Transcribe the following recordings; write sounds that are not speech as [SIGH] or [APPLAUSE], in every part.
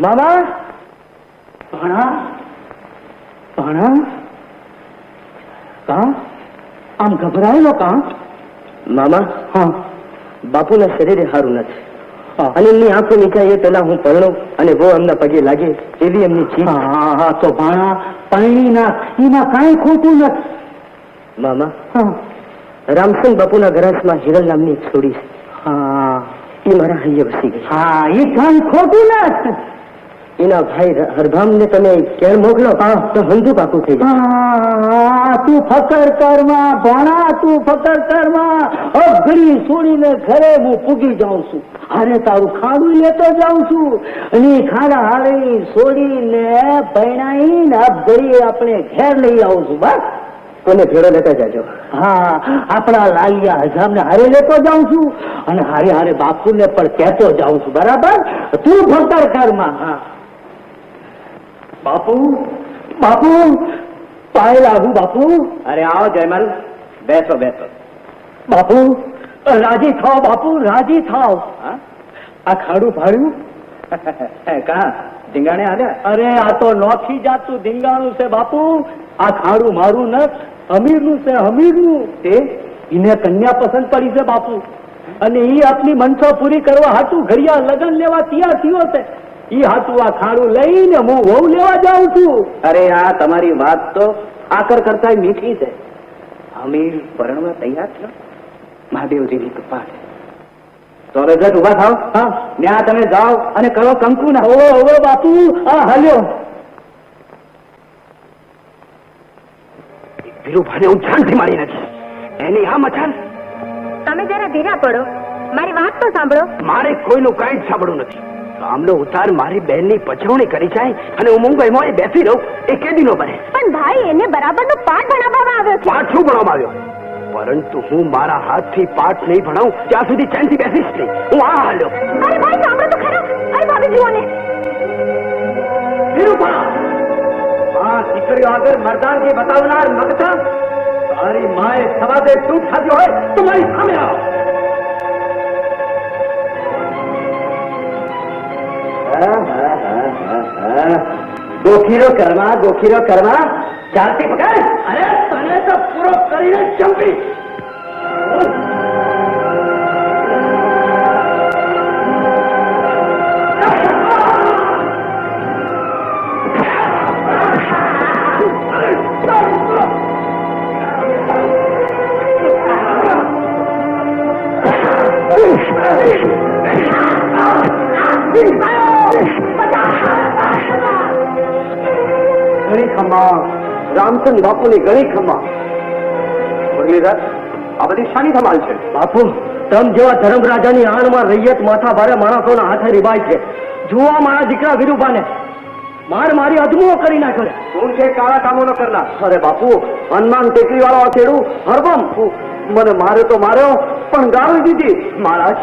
મામા ભણા ભણા કા? આમ ગભરાયેલો કા? મામા હા. બાપુના શરીરે સારું નથી. અને એમની આંખો નીચાય એ પેલા હું પરણો અને વો એમના પગે લાગે એવી એમની ચીજ હા હા તો ભાણા પાણી નાખ. એમાં કાંઈ ખોટું નથી. મામા હા. રામસંગ બાપુના ગરાસમાં હિરલ નામની છોડી છે. હા. એ મારા હૈયે વસી ગઈ. હા એ કાંઈ ખોટું નથી. એના ભાઈ હરભામને તમે કેળ મોકલો? તો હંધુ પાકું થઈ જાય. તું ફકર કરમાં ભણા તું ફકર કરમાં અઘરી છોડીને ઘરે હું પૂગી જાઉં છું. અરે તારું ખાડું લેતો જાઉં છું. અને ખાડા હાળી છોડીને ભણાઈને અઘરી આપણે ઘેર લઈ આવું છું બસ. કોને ભેળો લેતા જાજો. હા આપણા લાલિયા હજામને હારે લેતો જાઉં છું. અને હારે હારે બાપુને પણ કહેતો જાઉં છું બરાબર? તું ફકર કરમાં હા. બાપુ બાપુ પાય લાગુ બાપુ. અરે આવો જયમાલ બેસો બેસો. બાપુ રાજી થાવ બાપુ રાજી થાવ આ ખાડું ભાડ્યું? કા? ધીંગાણે આવ્યા અરે આ તો નોખી જાતું ધીંગાણું છે બાપુ. આ ખાડું મારું ન અમીરનું છે અમીરનું. તે? એને કન્યા પસંદ પડી છે બાપુ. અને એ આપની મનસો પૂરી કરવા હાટું ઘડિયા લગન લેવા તૈયાર થયો છે. ઈ હતું આ ખાડું લઈને હું વહુ લેવા જાઉં છું. અરે આ તમારી વાત તો આકર કરતા મીઠી છે. અમે પરણવા તૈયાર છો? મહાદેવજીની કૃપા છે. તો રજત ઊભા થાવ હા. ત્યાં તમે જાઓ અને કરો કંકુ ના. ઓ ઓવો બાપુ આ હલ્યો. વિરુભાને હું જાનથી મારી નાખીશ. એની આ મચાન. તમે જરા ધીરા પડો મારી વાત તો સાંભળો. મારે કોઈનું કાંઈ જ સાંભળવું નથી. કામનો ઉતાર મારી બહેનની પછવણી કરી જાય અને હું મુંબઈમાં એ બેસી રહું એ કેદી નો બને. પણ ભાઈ એને બરાબરનો પાઠ ભણાવવામાં આવ્યો છે. પાઠ શું ભણવામાં આવ્યો? પરંતુ હું મારા હાથથી પાઠ નહીં ભણાવું ત્યાં સુધી ચેનથી બેસીશ નહીં. હું આ હાલ્યો અરે ભાઈ સાંભળો તો ખરા. અરે ભાભી જુઓ ને. આ દીકરીઓ આગળ મરદાનગી બતાવનાર મગતા તારી માએ સવાદે શું ખાધ્યો હોય તો મારી સામે આવો. ગોખીરો કરવા ગોખીરો કરવા ચાલતી ખમા. રામચંદ બાપુની ઘણી ખમા. મુરલીધર આ બધી શાની ધમાલ છે? બાપુ તમ જેવા ધર્મરાજાની આણમાં રૈયત માથા ભારે માણસોના હાથે રિબાય છે. જોવા મારા દીકરા વિરુભાને માર મારી અધમુઓ કરી નાખ્યો કોણ છે? કાળા કામો ન કરનાર. અરે બાપુ હનુમાન ટેકરી વાળો છેડું હરબમ. મને મારે તો માર્યો પણ ગાળી દીધી. મહારાજ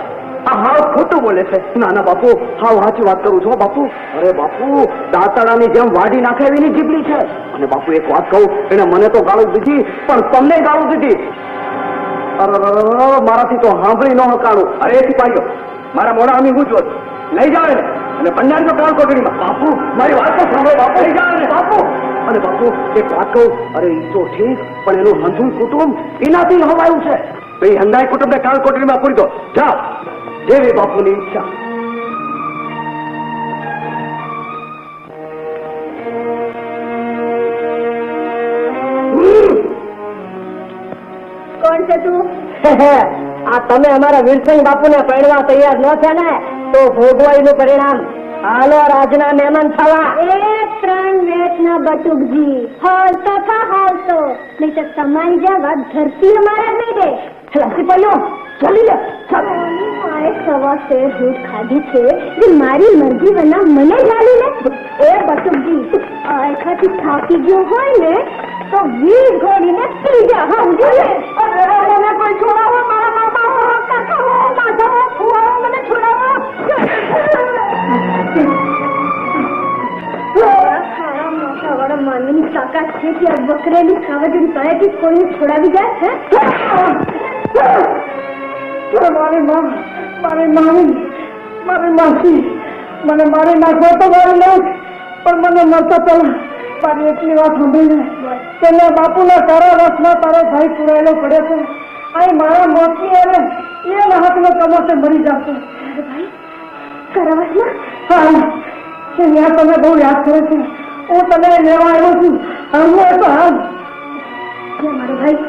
ખોટું બોલે છે. ના ના બાપુ, હાવ સાચી વાત કરું છું બાપુ. અરે બાપુ દાંતાળાની જેમ વાડી નાખે એવીની જીભલી છે. અને બાપુ એક વાત કહું એને મને તો ગાળું દીધી, પણ તમને ગાળું દીધી. મારાથી તો સાંભળી ન હકાણું. અરે, એ પાડ્યો મારા મોડા અમી હું જોત. લઈ જાઓ એને. અને પંડાર નો કાળ કોટડીમાં. બાપુ, મારી વાત તો સાંભળો બાપુ. લઈ એને. બાપુ. અને બાપુ, એક વાત કહું, અરે, ઈ તો ઠીક, પણ એનું હંધું કુટુંબ એનાથી હવાયું છે. ભાઈ એ હંધાઈ કુટુંબને કાળ કોટડીમાં પૂરી દો. જાઓ જેવી બાપુની ઈચ્છા કોણ છે તું? આ તમે અમારા વીરસિંહ બાપુને પરણવા તૈયાર ન થયા ને તો ભોગવાઈનું પરિણામ. હાલો રાજના મહેમાન થવા. એક ત્રણ વેચના બટુકજી હાલતો થા હાલતો નહીં તો તમારી જેવા ધરતી અમારા નહીં દે. પડ્યો ચાલી લે. મારે સવા શેર દૂધ ખાધી છે જે મારી મરજી વના મને જાળી લે એ બટુકજી આખાથી થાકી ગયો હોય ને તો વીર ઘોડીને પી જા સમજી લે મને કોઈ છોડાવો મારા મામા કાકા માધા ફુવાઓ મને છોડાવો. માનવીની તાકાત છે કે આ બકરેલી ખાવા જેવી કોઈને છોડાવી જાય છે મારી માં મારી મામી મારી માસી મને મારી નાખવા તો મારી નાખ પણ મને મળતા પહેલા મારી એટલી વાત સાંભળીને પેલા બાપુના સારા રસમાં તારો ભાઈ પુરાયેલો પડ્યો છે. અહીં મારા મોતની અને એ હાથમાં કમોસે મરી જશે. ભાઈ હા કે ત્યાં તમે બહુ યાદ કરે છે. હું તને લેવા આવ્યો છું. હમણાં તો હાલ. ક્યાં મારો ભાઈ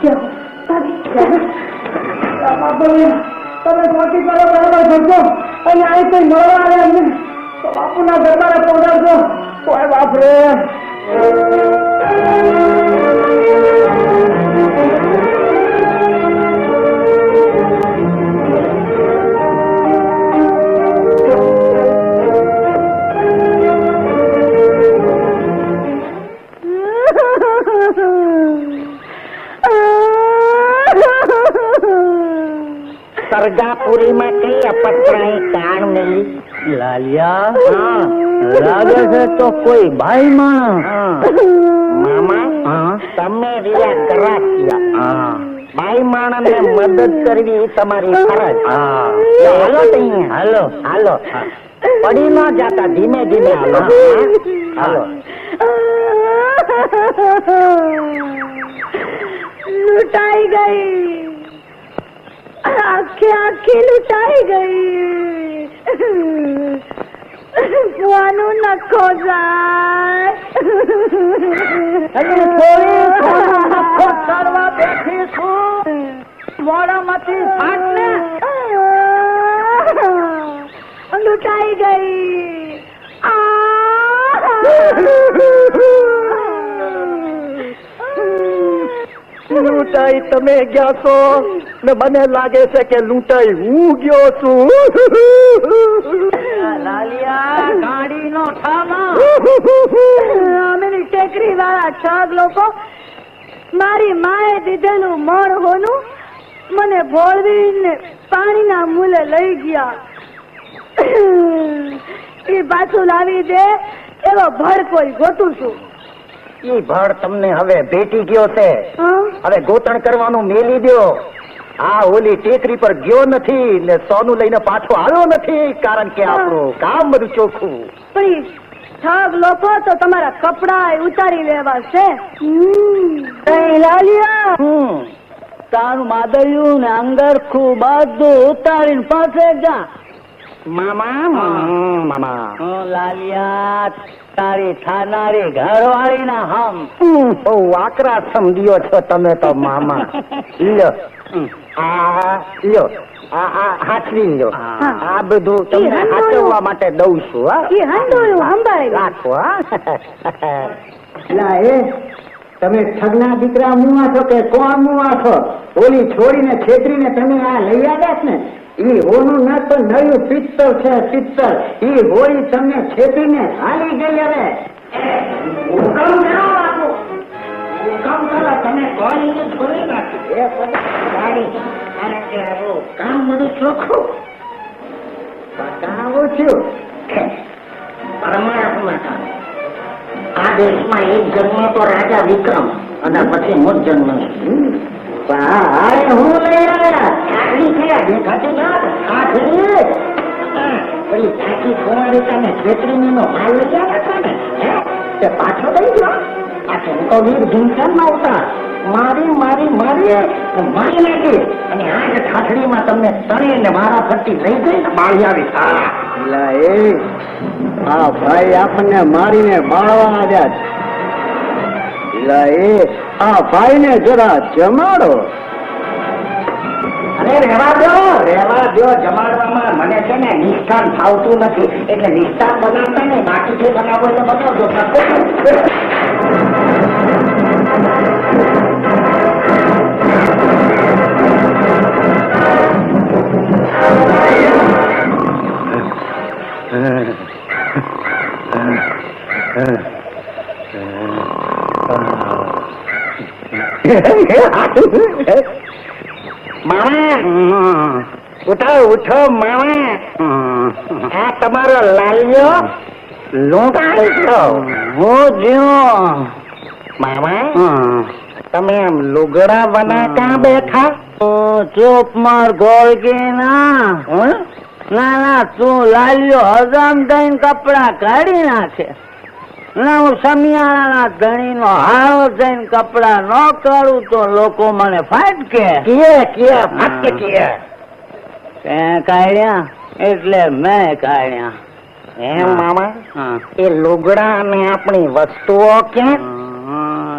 ક્યાં ભાભી. બાપુને તમે ખોટી કરો, બરાબર કરજો અને અહીં કોઈ મળવા આવે એમને, તો બાપુના દરબારે પહોંચાડજો. કોઈ બાપ [LAUGHS] સરગાપુરીમાં કઈ અપત્રાઈ કાણ મિલી? લાલિયા લાગે છે તો કોઈ ભાઈ માણસ? મામા તમે રહ્યા કરાચ્યા. ભાઈ માણસને મદદ કરવી એ તમારી ફરજ. હાલો તઈ હાલો. હાલો. પડી ન જાતા ધીમે ધીમે હાલો. હાલો. લૂંટાઈ ગઈ. આખી આખી લૂંટાઈ ગઈ ફુવાનું નખો જાય નફો કરવા બેઠી છું મોડામાંથી ફાટ ને લૂંટાઈ ગઈ લૂંટાઈ તમે ગયા છો ને મને લાગે છે કે લૂંટાઈ હું ગયો છું. લાલિયા ગાડી અમેની ટેકરી વાળા છગ લોકો મારી માએ દીધેલું મણ હોનું મને ભોળવીને પાણીના મૂલે લઈ ગયા. એ પાછું લાવી દે એવો ભડ કોઈ ગોતું છું. ઈ ભળ તમને હવે ભેટી ગયો છે? હવે ગોતણ કરવાનું મેલી દ્યો. આ ઓલી ટેકરી પર ગયો નથી ને સોનું લઈને પાછો આવ્યો નથી કારણ કે આપણું કામ બધું ચોખ્ખું. પણ ઠગ લોકો તો તમારા કપડા ઉતારી લેવા છે. તારું માદળિયું ને અંગરખું બધું ઉતારીને પાસે જા. મામા મામા. લાલિયા તારી થાનારી ઘરવાળી ના હમ બહુ વાકરા સમજ્યો છો તમે તો મામા. [LAUGHS] લ્યો. આ લ્યો આ આ હાથવી લ્યો. આ બધું તમને હાચવવા માટે દઉં છું હા. એ હંડોળું સંભાળી રાખો હા. એ તમે ઠગના દીકરા મુવા છો કે કોણ મુવા છો? ઓલી છોડીને છેતરીને તમે આ લઈ આવ્યા છો ને? ઈ હોનું ન તો નયું પિત્તળ છે પિત્તળ. ઈ હોળી તમને છેતરીને હાલી ગઈ હવે. હુકમ કરો તમે કોઈ ને છોડી નાખી. એ પછી ગાડી કારણ કે આવું કામ મને ચોખ્ખું બતાવું છું. પરમાત્મા કામ આ દેશમાં એક જન્મ તો રાજા વિક્રમ અને પછી મુજ જન્મ. હું લઈ આવ્યા આટલી થયા દેખાતી ના આટલી પેલી ચાકી ખોવાડી તમે છેતરીને નો ભાવ લઈ આવ્યા ને? તે પાછો લઈ ગયો. આ ચમકો વીર ભીમસેન ના ઉતાર મારી મારી મારી મારી નાખી. અને આ જ ઠાઠડીમાં તમને તળીને મારા ફરતી લઈ ગઈ ને બાળિયાવી આવી એ આ ભાઈ આપણને મારીને બાળવા આવ્યા છે એ આ ભાઈને જરા જમાડો. અરે રેવા દો રેવા દો. જમાડવામાં મને છે ને નિષ્ઠાન ફાવતું નથી. એટલે નિષ્ઠાન બનાવતા ને બાકીથી બનાવો એટલે બનાવજો. મામા ઉઠો ઉઠો મામા. આ તમારો લાલ્યો. લૂંટાઈ ગયો. હું જ્યો મામા તમે આમ લુગડા બના ક્યાં બેઠા ચૂપ માર ગોળગી ના ના ના તું લાલ્યો હજામ થઈને કપડા કાઢી નાખે. ના હું સમિયાણાના ધણીનો હારો થઈને કપડા ન કરું તો લોકો મને ફાટ કે કે કે ફાટ કે તે કાઢ્યા એટલે મેં કાઢ્યા. એમ મામા? એ લુગડા અને આપણી વસ્તુઓ ક્યાં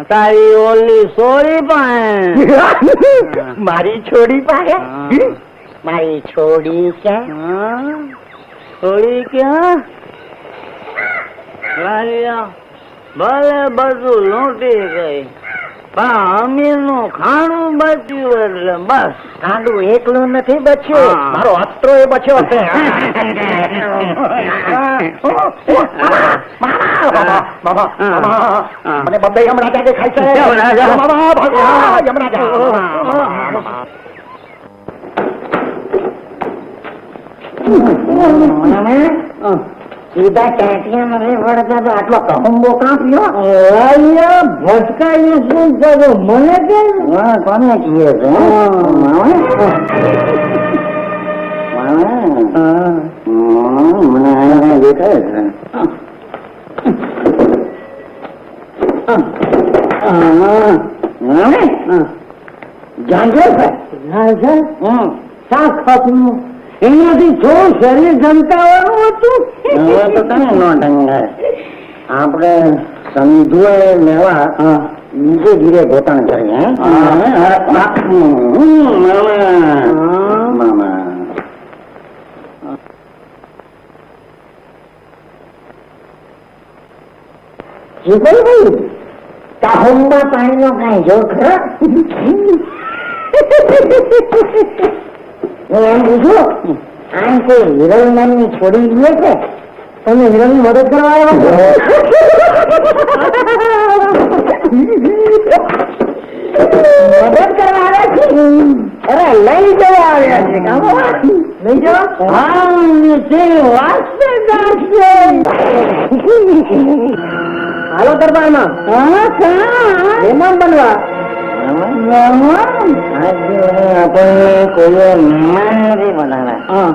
તારી ઓલી સોરી પણ. [LAUGHS] મારી છોડી પાસે? મારી છોડી ક્યાં છોડી ક્યાં ભલે બધું લૂંટી ગઈ પણ અમીરનું ખાણું બચ્યું એટલે બસ. કાંડું એકલું નથી બચ્યું મારો અત્રો એ બચ્યો છે. [LAUGHS] મને બબ્બે યમરાજા દેખાય છે. યમરાજા. સીધા ટેટિયા નથી વળતા તો આટલો કહુંબો કાપ્યો પીયો લાલિયા ભટકાઈને શું કરો મને હા કોને કીએ છે જાણજો મને અહીંયા દેખાય છે છે હમ. શા ખપનું એનાથી થોડું શરીર ધમકાવાનું હતું? હવે તો તને નો ઢંગાય. આપણે સમજુએ લેવા બીજે ધીરે ગોતણ કરીએ જીગલભાઈ કાહુંબા પાણીનો કાંઈ જો ખરો? હું એમ પૂછું આમ કોઈ હિરલ નામની છોડી ગયો છે તમે હિરલની મદદ કરવા આવ્યા મદદ કરવા આવ્યા છે? અરે લઈ જવા આવ્યા છે લઈ જવા? હા તે હાલો દરબારમાં. હા. મહેમાન બનવા. આજે આપણે કોઈ મહેમાન નથી બનાવ્યા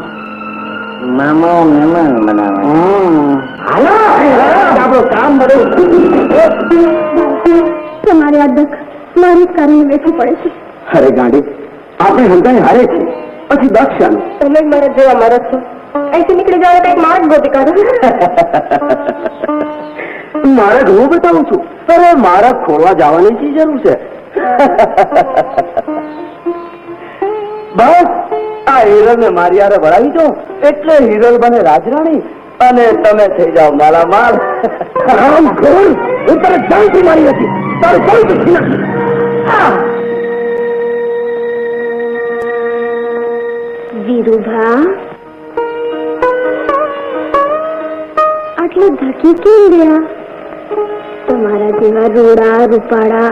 મામા મહેમાન બનાવ્યા આપણું કામ બધું. તમારી આ દખ મારી કારણે વેઠવું પડે છે. અરે ગાડી આપણે હંતાઈ હારે છે. પછી દક્ષાનું તમે જ મારા જેવા મારા છો. અહીંથી નીકળી જવાનો કંઈક માર્ગ ગોતી કાઢો મારા ઘણું બતાવું છું. અરે મારા ખોળવા જવાની શી જરૂર છે? બસ આ હિરલ ને મારી હારે વળાવી દો એટલે હિરલ બને રાજરાણી અને તમે થઈ જાઓ માલા માલ રામ ખોલ હું તારે જાણથી મારી હતી તારે કોઈ દુઃખી નથી! વીરુભા આટલો ધકી કેમ ગયા? તમારા જેવા રોડા રૂપાળા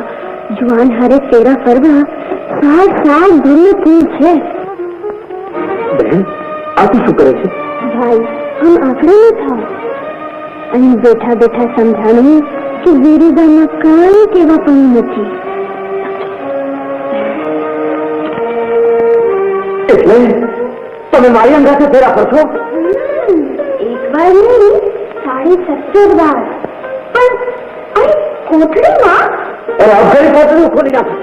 જુવાન હારે ફેરા ફરવા સાત સાત ધન્ય ફૂલ છે. બહેન આ તું શું કરે છે? ભાઈ હમ આખરે ન થાવ. અહીં બેઠા બેઠા સમજાણું કે વીરુભામાં કાંઈ કેવા પણ નથી. એટલે તમે મારી અંગાથે ફેરા ફરશો? એક વાર નહીં સાડી સત્તર વાર. પણ અહીં અરે અફઘાની પોતળું ખોલી નાખો.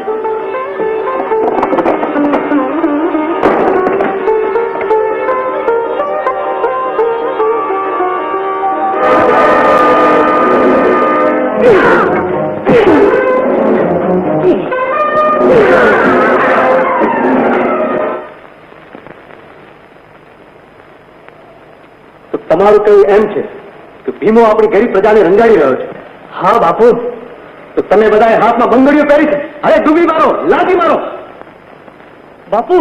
તમારું કહેવું એમ છે કે ભીમો આપણી ગરીબ પ્રજાને રંગાડી રહ્યો છે. હા, બાપુ. તો તમે બધા હાથમાં બંગડીઓ પહેરી છે. અરે ડૂબી મારો લાદી મારો. બાપુ.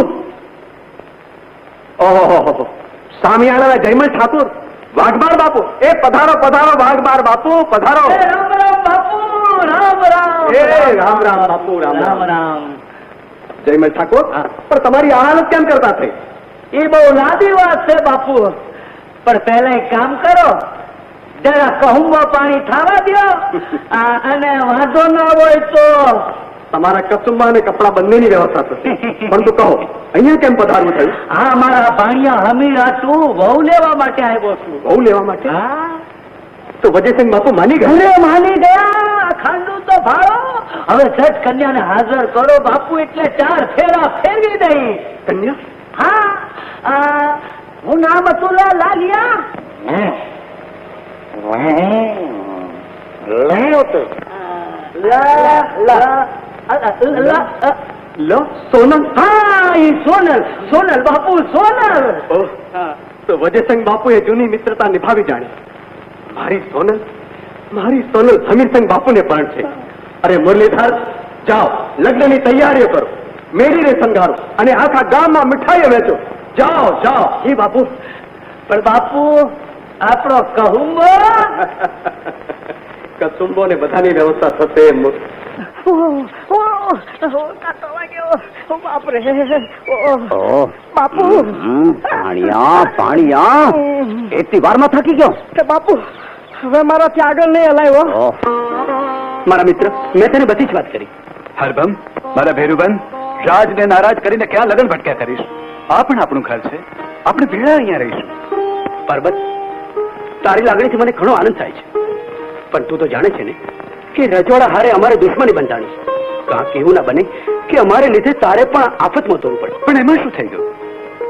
ઓહો સામિયાણાના જયમલ ઠાકુર. વાઘબાર બાપુ. એ પધારો પધારો વાઘબાર બાપુ પધારો. રામ રામ બાપુ રામ રામ. એ રામ રામ બાપુ રામ રામ. રામ જયમલ ઠાકોર પણ તમારી આ હાલત કેમ કરતા થઈ? એ બહુ લાદી વાત છે બાપુ. પણ પહેલા એક કામ કરો. જરા કહુંબો પાણી થવા દો [LAUGHS] અને વાંધો ન હોય તો. તમારા કચુંબા અને કપડા બંનેની વ્યવસ્થા થશે. [LAUGHS] પરંતુ કહો અહીંયા કેમ પધારવું થયું? હા મારા ભાણિયા હમીર હતું વહુ લેવા માટે આવ્યો છું. વહુ લેવા માટે? તો વજયસિંહ બાપુ માની ગયા? માની ગયા. ખાંડુ તો ભાળો. હવે છઠ કન્યાને હાજર કરો બાપુ એટલે ચાર ફેરા ફેરવી દઈ કન્યા? હા. હું નામ હતું લા- લાલિયા લેવો તો લા- લા- અ- અ- લા- અ- લો સોનમ હા ઈ સોનલ સોનલ બાપુ સોનલ તો વજયસિંહ બાપુએ જૂની મિત્રતા નિભાવી જાણી મારી સોનલ મારી સોનલ સમીરસિંહ બાપુને પણ છે અરે મુરલીધર જાઓ લગ્નની તૈયારીઓ કરો મેળીને સંગારો અને આખા ગામમાં મીઠાઈઓ વેચો જાઓ જાઓ જી બાપુ પણ બાપુ આપણો કહુંબો કસુંબો? [LAUGHS] ને બધાની વ્યવસ્થા થશે એમ. બાપરે બાપુ. પાણીયા પાણીયા. એટલી વારમાં થાકી ગયો? બાપુ હવે મારાથી આગળ નહીં હલાયો. મારા મિત્ર મેં તને બધી જ વાત કરી. હરબમ મારા ભેરુબન રાજને નારાજ કરીને ક્યાં લગન ભટક્યા કરીશ? આ પણ આપણું ઘર છે. આપણે ભેળા અહીંયા રહીશું. પરબત તારી લાગણીથી મને ઘણો આનંદ થાય છે પણ તું તો જાણે છે ને કે રજવાડા હારે અમારે દુશ્મની બંધાણી છે કાંક એવું ના બને કે અમારે લીધે તારે પણ આફતમાં તોડવું પડે પણ એમાં શું થઈ ગયું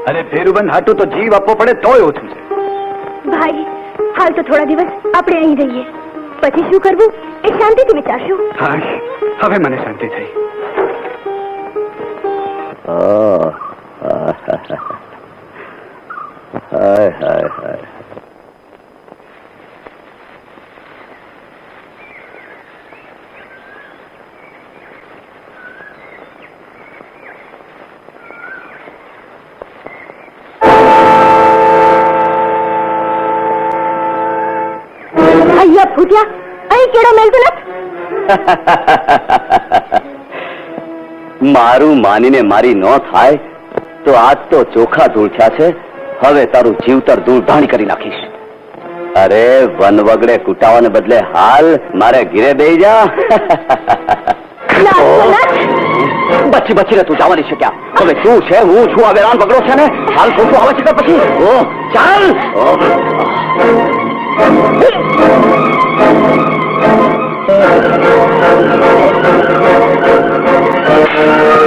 અરે ભેરુબન હાટું તો જીવ આપવો પડે તોય ઓછું છે ભાઈ હાલ તો થોડા દિવસ આપણે અહીં રહીએ પછી શું કરવું એ શાંતિથી વિચારશું હા હવે મને શાંતિ થઈ હાય હાય હાય [LAUGHS] મારું માનીને મારી ન થાય તો આજ તો ચોખા ધૂળ થયા છે. હવે તારું જીવતર ધૂળ ધાણી કરી નાખીશ. અરે વન વગડે કુટાવાને બદલે હાલ મારે ઘીરે બેહી જા. [LAUGHS] બચી બચીને તું જવાની છે ક્યાં? હવે શું છે? હું છું આ વેરાન વગડો છે ને? હાલ શું આવે છે પછી. ઓ ચાલ. ઓહ. આ